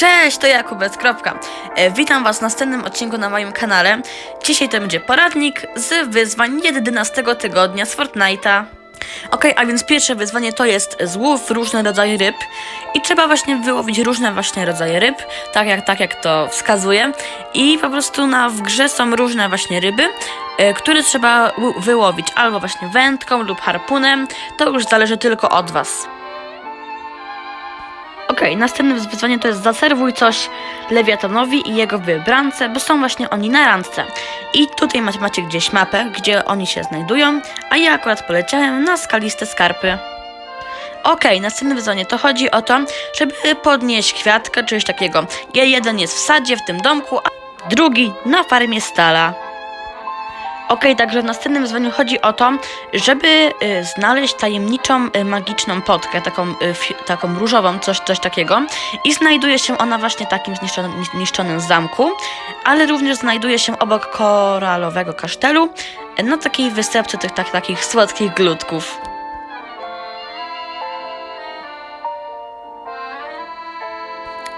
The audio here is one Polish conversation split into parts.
Cześć, to Jakubec, kropka. E, witam Was w następnym odcinku na moim kanale. Dzisiaj to będzie poradnik z wyzwań 11 tygodnia z Fortnite'a. Ok, a więc pierwsze wyzwanie to jest złów różne rodzaje ryb i trzeba właśnie wyłowić różne właśnie rodzaje ryb, tak jak, tak jak to wskazuje. I po prostu na, w grze są różne właśnie ryby, e, które trzeba wyłowić albo właśnie wędką lub harpunem, to już zależy tylko od Was. Okej, następne wyzwanie to jest zaserwuj coś Lewiatanowi i jego wybrance, bo są właśnie oni na randce. I tutaj macie, macie gdzieś mapę, gdzie oni się znajdują, a ja akurat poleciałem na skaliste skarpy. Okej, następne wyzwanie to chodzi o to, żeby podnieść kwiatkę, czy coś takiego. Je- Jeden jest w sadzie, w tym domku, a drugi na farmie stala. Okej, także w następnym wyzwaniu chodzi o to, żeby y, znaleźć tajemniczą y, magiczną potkę, taką, y, taką różową, coś, coś takiego. I znajduje się ona właśnie takim zniszczonym, niszczonym zamku, ale również znajduje się obok koralowego kasztelu, na takiej wysepce tych tak, takich słodkich glutków.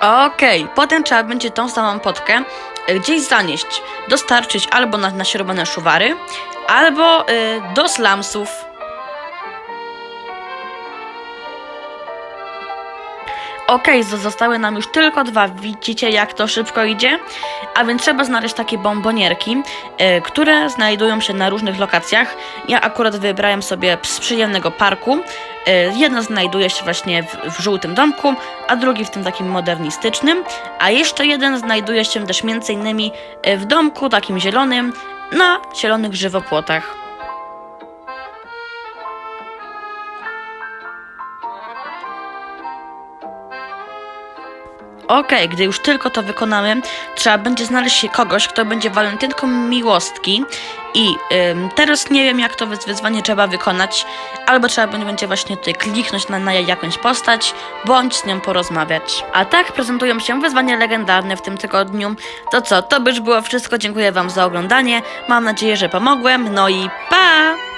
Okej, potem trzeba będzie tą samą potkę y, gdzieś zanieść, dostarczyć albo na naśrubowane szuwary, albo y, do slumsów. Zo- zostały nam już tylko dwa. Widzicie, jak to szybko idzie? A więc trzeba znaleźć takie bombonierki, y, które znajdują się na różnych lokacjach. Ja akurat wybrałem sobie z przyjemnego parku. Y, Jedno znajduje się właśnie w, w żółtym domku, a drugi w tym takim modernistycznym. A jeszcze jeden znajduje się też między innymi y, w domku takim zielonym, na zielonych żywopłotach. Okej, gdy już tylko to wykonamy, trzeba będzie znaleźć kogoś, kto będzie walentynką miłostki. I ym, teraz nie wiem, jak to wyz- wyzwanie trzeba wykonać. Albo trzeba będzie właśnie tutaj kliknąć na, na jakąś postać, bądź z nią porozmawiać. A tak prezentują się wyzwania legendarne w tym tygodniu. To co, to by już było wszystko. Dziękuję Wam za oglądanie. Mam nadzieję, że pomogłem. No i pa!